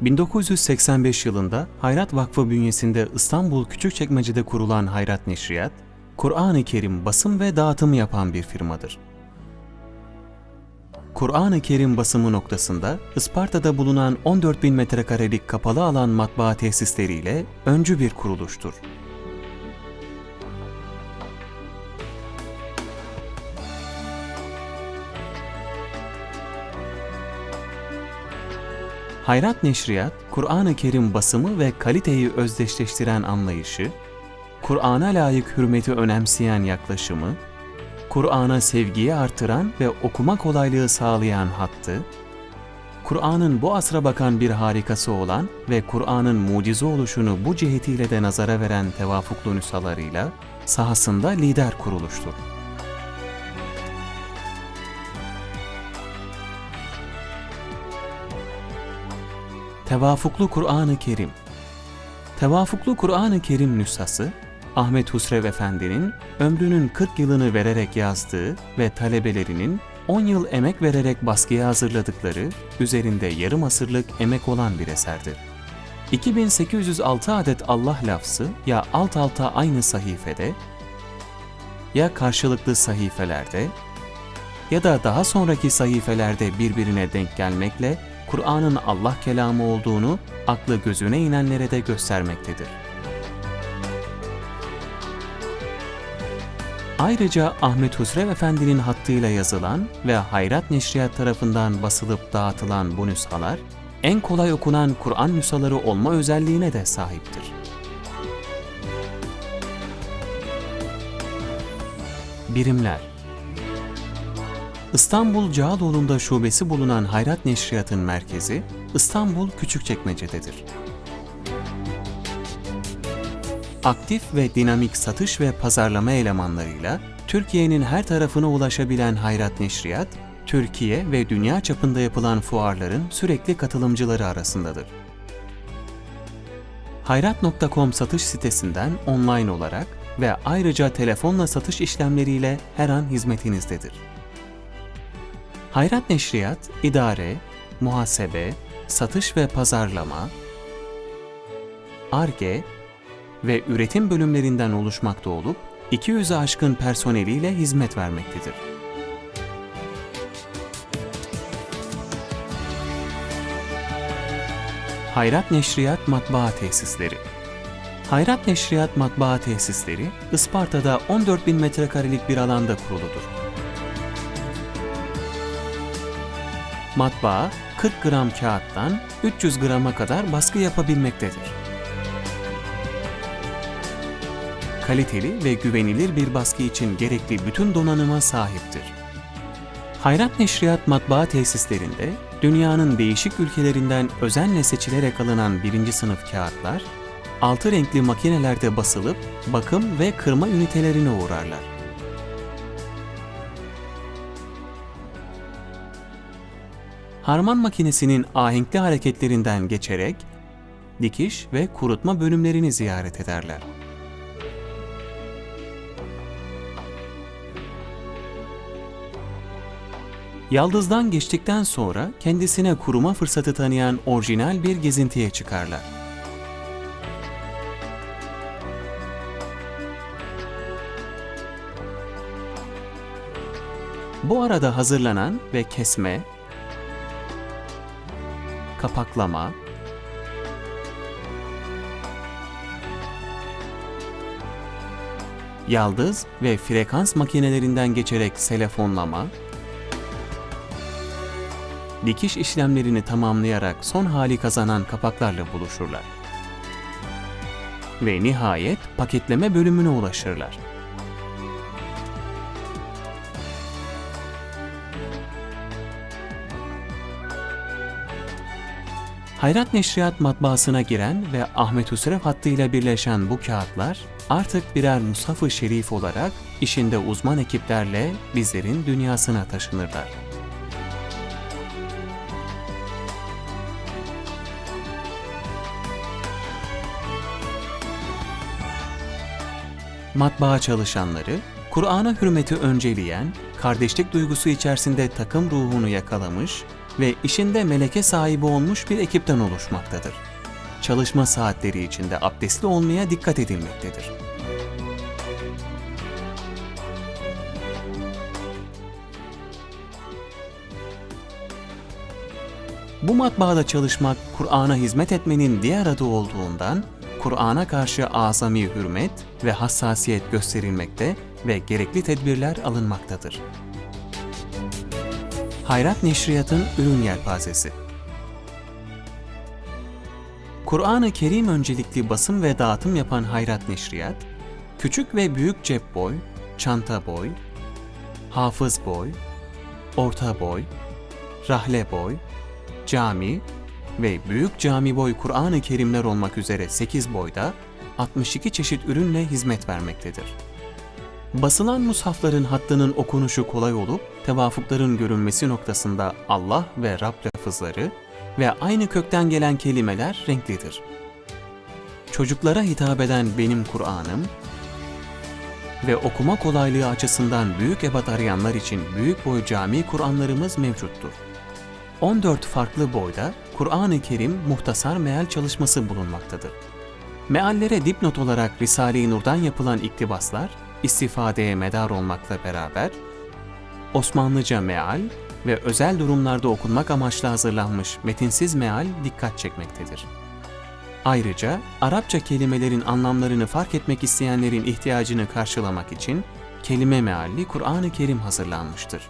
1985 yılında Hayrat Vakfı bünyesinde İstanbul Küçükçekmece'de kurulan Hayrat Neşriyat, Kur'an-ı Kerim basım ve dağıtımı yapan bir firmadır. Kur'an-ı Kerim basımı noktasında Isparta'da bulunan 14.000 metrekarelik kapalı alan matbaa tesisleriyle öncü bir kuruluştur. Hayrat Neşriyat, Kur'an-ı Kerim basımı ve kaliteyi özdeşleştiren anlayışı, Kur'an'a layık hürmeti önemseyen yaklaşımı, Kur'an'a sevgiyi artıran ve okuma kolaylığı sağlayan hattı, Kur'an'ın bu asra bakan bir harikası olan ve Kur'an'ın mucize oluşunu bu cihetiyle de nazara veren tevafuklu nüshalarıyla sahasında lider kuruluştur. Tevafuklu Kur'an-ı Kerim Tevafuklu Kur'an-ı Kerim nüshası, Ahmet Husrev Efendi'nin ömrünün 40 yılını vererek yazdığı ve talebelerinin 10 yıl emek vererek baskıya hazırladıkları, üzerinde yarım asırlık emek olan bir eserdir. 2806 adet Allah lafzı ya alt alta aynı sayfede, ya karşılıklı sayfelerde ya da daha sonraki sayfelerde birbirine denk gelmekle Kur'an'ın Allah kelamı olduğunu aklı gözüne inenlere de göstermektedir. Ayrıca Ahmet Husrev Efendi'nin hattıyla yazılan ve Hayrat Neşriyat tarafından basılıp dağıtılan bu nüshalar, en kolay okunan Kur'an nüshaları olma özelliğine de sahiptir. Birimler İstanbul Cağaloğlu'nda şubesi bulunan Hayrat Neşriyat'ın merkezi İstanbul Küçükçekmece'dedir. Aktif ve dinamik satış ve pazarlama elemanlarıyla Türkiye'nin her tarafına ulaşabilen Hayrat Neşriyat, Türkiye ve dünya çapında yapılan fuarların sürekli katılımcıları arasındadır. Hayrat.com satış sitesinden online olarak ve ayrıca telefonla satış işlemleriyle her an hizmetinizdedir. Hayrat Neşriyat, idare, muhasebe, satış ve pazarlama, ARGE ve üretim bölümlerinden oluşmakta olup 200'e aşkın personeliyle hizmet vermektedir. Hayrat Neşriyat Matbaa Tesisleri Hayrat Neşriyat Matbaa Tesisleri, Isparta'da 14.000 metrekarelik bir alanda kuruludur. Matbaa 40 gram kağıttan 300 grama kadar baskı yapabilmektedir. Kaliteli ve güvenilir bir baskı için gerekli bütün donanıma sahiptir. Hayrat Neşriyat matbaa tesislerinde dünyanın değişik ülkelerinden özenle seçilerek alınan birinci sınıf kağıtlar, altı renkli makinelerde basılıp bakım ve kırma ünitelerine uğrarlar. Harman makinesinin ahenkli hareketlerinden geçerek dikiş ve kurutma bölümlerini ziyaret ederler. Yaldız'dan geçtikten sonra kendisine kuruma fırsatı tanıyan orijinal bir gezintiye çıkarlar. Bu arada hazırlanan ve kesme, kapaklama, yaldız ve frekans makinelerinden geçerek selefonlama, dikiş işlemlerini tamamlayarak son hali kazanan kapaklarla buluşurlar. Ve nihayet paketleme bölümüne ulaşırlar. Hayrat Neşriyat matbaasına giren ve Ahmet Hüsrev hattıyla birleşen bu kağıtlar artık birer mushaf-ı şerif olarak işinde uzman ekiplerle bizlerin dünyasına taşınırlar. Matbaa çalışanları, Kur'an'a hürmeti önceleyen, kardeşlik duygusu içerisinde takım ruhunu yakalamış, ve işinde meleke sahibi olmuş bir ekipten oluşmaktadır. Çalışma saatleri içinde abdestli olmaya dikkat edilmektedir. Bu matbaada çalışmak Kur'an'a hizmet etmenin diğer adı olduğundan Kur'an'a karşı azami hürmet ve hassasiyet gösterilmekte ve gerekli tedbirler alınmaktadır. Hayrat Neşriyat'ın ürün yelpazesi Kur'an-ı Kerim öncelikli basım ve dağıtım yapan Hayrat Neşriyat, küçük ve büyük cep boy, çanta boy, hafız boy, orta boy, rahle boy, cami ve büyük cami boy Kur'an-ı Kerimler olmak üzere 8 boyda 62 çeşit ürünle hizmet vermektedir. Basılan mushafların hattının okunuşu kolay olup tevafukların görünmesi noktasında Allah ve Rab lafızları ve aynı kökten gelen kelimeler renklidir. Çocuklara hitap eden benim Kur'an'ım ve okuma kolaylığı açısından büyük ebat arayanlar için büyük boy cami Kur'anlarımız mevcuttur. 14 farklı boyda Kur'an-ı Kerim muhtasar meal çalışması bulunmaktadır. Meallere dipnot olarak Risale-i Nur'dan yapılan iktibaslar istifadeye medar olmakla beraber Osmanlıca meal ve özel durumlarda okunmak amaçlı hazırlanmış metinsiz meal dikkat çekmektedir. Ayrıca Arapça kelimelerin anlamlarını fark etmek isteyenlerin ihtiyacını karşılamak için kelime mealli Kur'an-ı Kerim hazırlanmıştır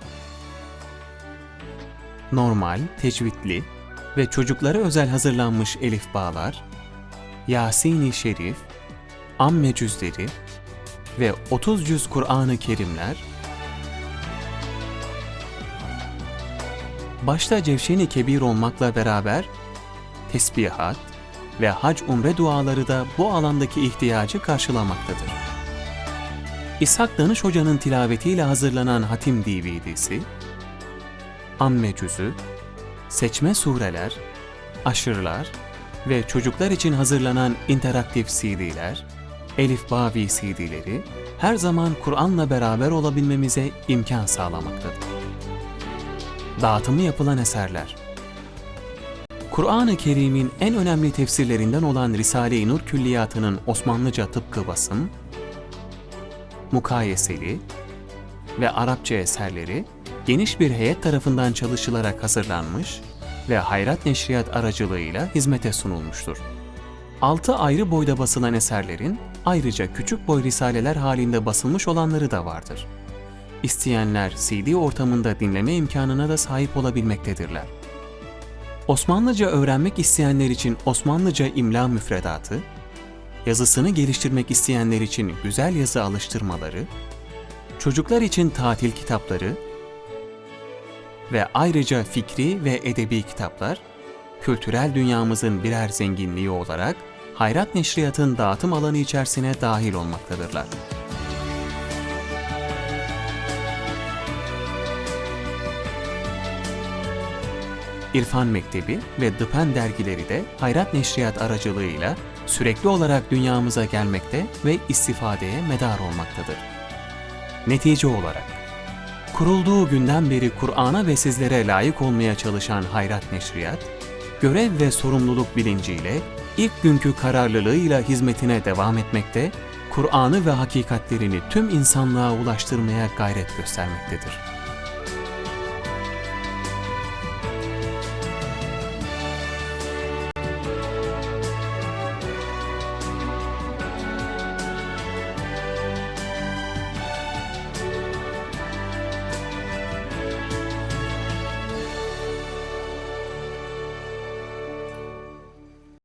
normal, tecvidli ve çocuklara özel hazırlanmış elif bağlar, Yasin-i Şerif, amme cüzleri ve 30 cüz Kur'an-ı Kerimler, başta Cevşen-i Kebir olmakla beraber tesbihat ve hac umre duaları da bu alandaki ihtiyacı karşılamaktadır. İshak Danış Hoca'nın tilavetiyle hazırlanan Hatim DVD'si, amme cüzü, seçme sureler, aşırılar ve çocuklar için hazırlanan interaktif CD'ler, Elif Bavi CD'leri her zaman Kur'an'la beraber olabilmemize imkan sağlamaktadır. Dağıtımı yapılan eserler Kur'an-ı Kerim'in en önemli tefsirlerinden olan Risale-i Nur Külliyatı'nın Osmanlıca tıpkı basım, mukayeseli ve Arapça eserleri geniş bir heyet tarafından çalışılarak hazırlanmış ve Hayrat Neşriyat aracılığıyla hizmete sunulmuştur. Altı ayrı boyda basılan eserlerin ayrıca küçük boy risaleler halinde basılmış olanları da vardır. İsteyenler CD ortamında dinleme imkanına da sahip olabilmektedirler. Osmanlıca öğrenmek isteyenler için Osmanlıca imla müfredatı, yazısını geliştirmek isteyenler için güzel yazı alıştırmaları, çocuklar için tatil kitapları ve ayrıca fikri ve edebi kitaplar, kültürel dünyamızın birer zenginliği olarak Hayrat Neşriyat'ın dağıtım alanı içerisine dahil olmaktadırlar. İrfan Mektebi ve Dıpen dergileri de Hayrat Neşriyat aracılığıyla sürekli olarak dünyamıza gelmekte ve istifadeye medar olmaktadır. Netice olarak Kurulduğu günden beri Kur'an'a ve sizlere layık olmaya çalışan Hayrat Neşriyat, görev ve sorumluluk bilinciyle ilk günkü kararlılığıyla hizmetine devam etmekte, Kur'an'ı ve hakikatlerini tüm insanlığa ulaştırmaya gayret göstermektedir.